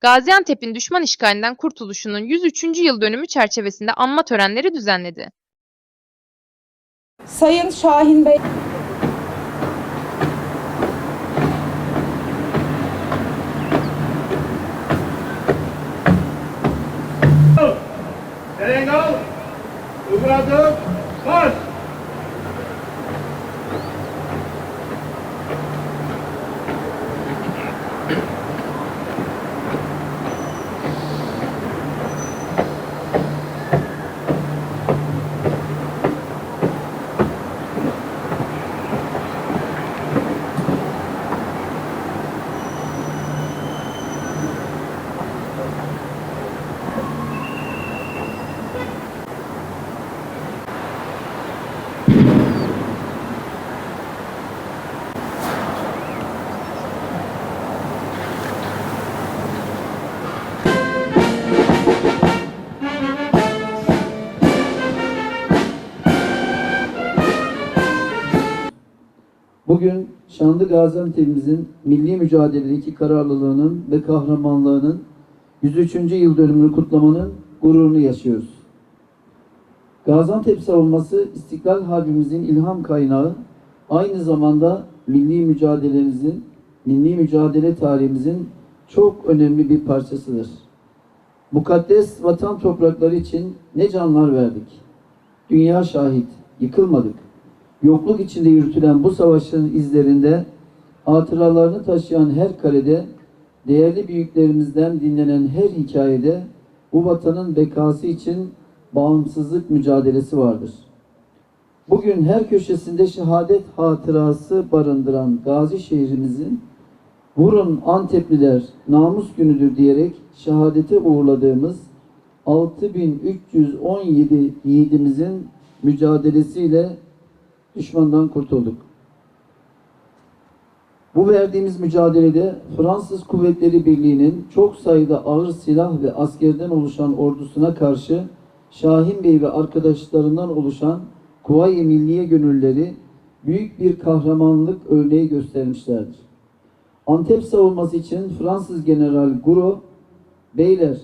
Gaziantep'in düşman işgalinden kurtuluşunun 103. yıl dönümü çerçevesinde anma törenleri düzenledi. Sayın Şahin Bey. Senegal, öbür şanlı Gaziantep'imizin milli mücadeledeki kararlılığının ve kahramanlığının 103. yıl dönümünü kutlamanın gururunu yaşıyoruz. Gaziantep savunması İstiklal Harbimizin ilham kaynağı, aynı zamanda milli mücadelemizin, milli mücadele tarihimizin çok önemli bir parçasıdır. Mukaddes vatan toprakları için ne canlar verdik. Dünya şahit, yıkılmadık. Yokluk içinde yürütülen bu savaşın izlerinde hatıralarını taşıyan her karede, değerli büyüklerimizden dinlenen her hikayede bu vatanın bekası için bağımsızlık mücadelesi vardır. Bugün her köşesinde şehadet hatırası barındıran Gazi şehrimizin vurun Antepliler namus günüdür diyerek şehadete uğurladığımız 6317 yiğidimizin mücadelesiyle düşmandan kurtulduk. Bu verdiğimiz mücadelede Fransız Kuvvetleri Birliği'nin çok sayıda ağır silah ve askerden oluşan ordusuna karşı Şahin Bey ve arkadaşlarından oluşan Kuvayi Milliye gönülleri büyük bir kahramanlık örneği göstermişlerdir. Antep savunması için Fransız General Gouraud, Beyler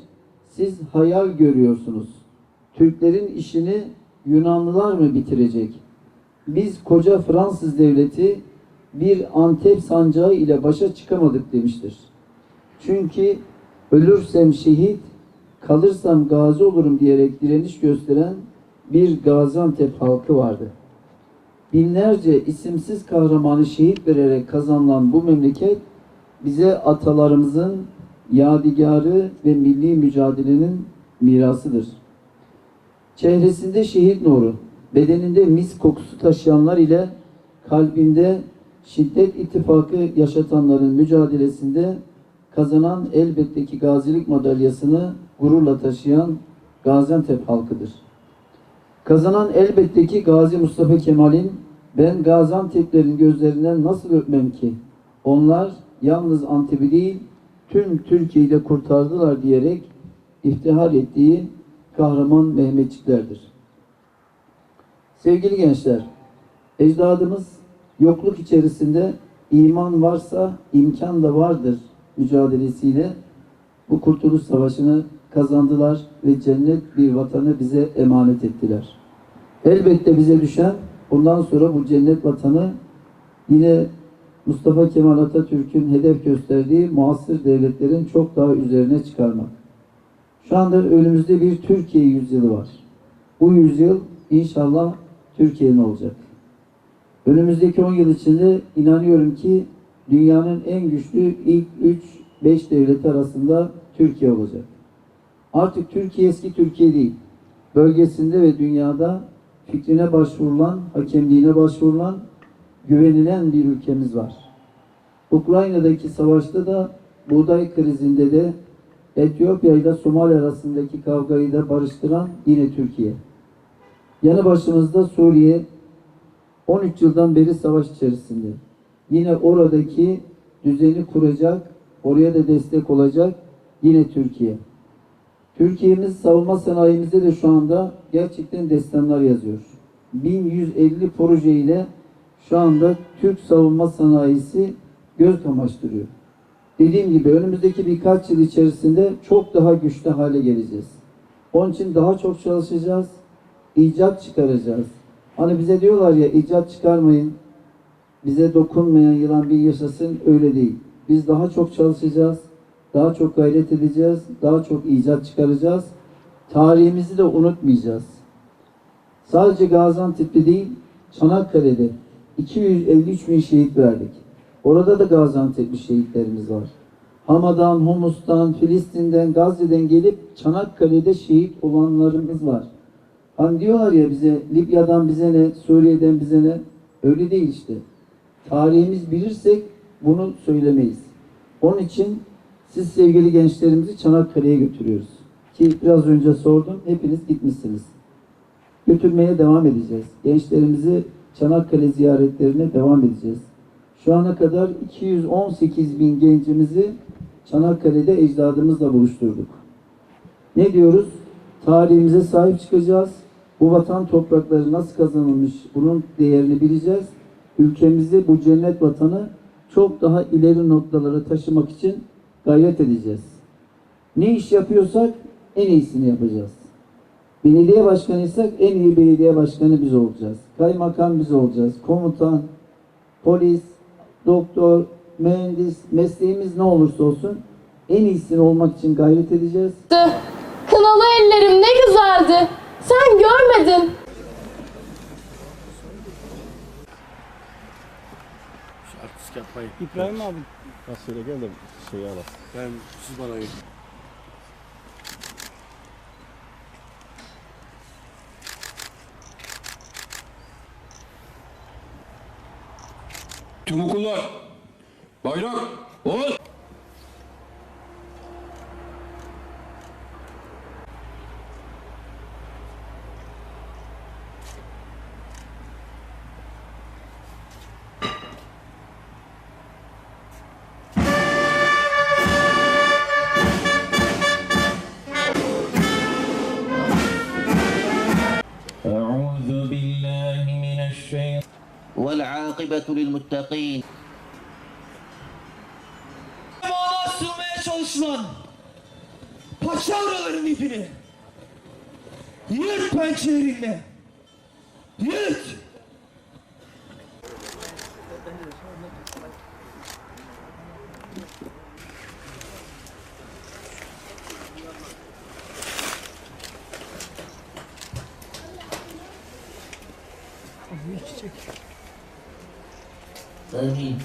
siz hayal görüyorsunuz. Türklerin işini Yunanlılar mı bitirecek? Biz koca Fransız devleti bir Antep sancağı ile başa çıkamadık demiştir. Çünkü ölürsem şehit, kalırsam gazi olurum diyerek direniş gösteren bir Gaziantep halkı vardı. Binlerce isimsiz kahramanı şehit vererek kazanılan bu memleket bize atalarımızın yadigarı ve milli mücadelenin mirasıdır. Çehresinde şehit nuru, bedeninde mis kokusu taşıyanlar ile kalbinde şiddet ittifakı yaşatanların mücadelesinde kazanan elbette ki gazilik madalyasını gururla taşıyan Gaziantep halkıdır. Kazanan elbette ki Gazi Mustafa Kemal'in ben Gaziantep'lerin gözlerinden nasıl öpmem ki? Onlar yalnız Antep'i değil tüm Türkiye'yi de kurtardılar diyerek iftihar ettiği kahraman Mehmetçiklerdir. Sevgili gençler, ecdadımız yokluk içerisinde iman varsa imkan da vardır mücadelesiyle bu kurtuluş savaşını kazandılar ve cennet bir vatanı bize emanet ettiler. Elbette bize düşen bundan sonra bu cennet vatanı yine Mustafa Kemal Atatürk'ün hedef gösterdiği muasır devletlerin çok daha üzerine çıkarmak. Şu anda önümüzde bir Türkiye yüzyılı var. Bu yüzyıl inşallah Türkiye'nin olacak. Önümüzdeki 10 yıl içinde inanıyorum ki dünyanın en güçlü ilk 3-5 devleti arasında Türkiye olacak. Artık Türkiye eski Türkiye değil. Bölgesinde ve dünyada fikrine başvurulan, hakemliğine başvurulan, güvenilen bir ülkemiz var. Ukrayna'daki savaşta da buğday krizinde de Etiyopya ile Somali arasındaki kavgayı da barıştıran yine Türkiye. Yanı başımızda Suriye 13 yıldan beri savaş içerisinde. Yine oradaki düzeni kuracak, oraya da destek olacak yine Türkiye. Türkiye'miz savunma sanayimizde de şu anda gerçekten destanlar yazıyor. 1150 proje ile şu anda Türk savunma sanayisi göz kamaştırıyor. dediğim gibi önümüzdeki birkaç yıl içerisinde çok daha güçlü hale geleceğiz. Onun için daha çok çalışacağız, icat çıkaracağız. Hani bize diyorlar ya icat çıkarmayın, bize dokunmayan yılan bir yaşasın öyle değil. Biz daha çok çalışacağız, daha çok gayret edeceğiz, daha çok icat çıkaracağız. Tarihimizi de unutmayacağız. Sadece Gaziantep'te değil, Çanakkale'de 253 bin şehit verdik. Orada da Gaziantep'li şehitlerimiz var. Hama'dan, Humus'tan, Filistin'den, Gazze'den gelip Çanakkale'de şehit olanlarımız var. Hani diyorlar ya bize Libya'dan bize ne, Suriye'den bize ne? Öyle değil işte. Tarihimiz bilirsek bunu söylemeyiz. Onun için siz sevgili gençlerimizi Çanakkale'ye götürüyoruz. Ki biraz önce sordum, hepiniz gitmişsiniz. Götürmeye devam edeceğiz. Gençlerimizi Çanakkale ziyaretlerine devam edeceğiz. Şu ana kadar 218 bin gencimizi Çanakkale'de ecdadımızla buluşturduk. Ne diyoruz? Tarihimize sahip çıkacağız. Bu vatan toprakları nasıl kazanılmış bunun değerini bileceğiz. Ülkemizi bu cennet vatanı çok daha ileri noktalara taşımak için gayret edeceğiz. Ne iş yapıyorsak en iyisini yapacağız. Belediye başkanıysak en iyi belediye başkanı biz olacağız. Kaymakam biz olacağız. Komutan, polis, doktor, mühendis, mesleğimiz ne olursa olsun en iyisini olmak için gayret edeceğiz. Kınalı ellerim ne güzeldi. Sen görmedin. Artist yapmayın. İbrahim abi Nasıl söyle gel de şeyi al. Ben siz bana gidin. Tüm okullar. Bayrak. Ol. muttaqin. Bağlar sığmaya çalışılan paçavraların ipini yırt pençelerinle yırt 工地。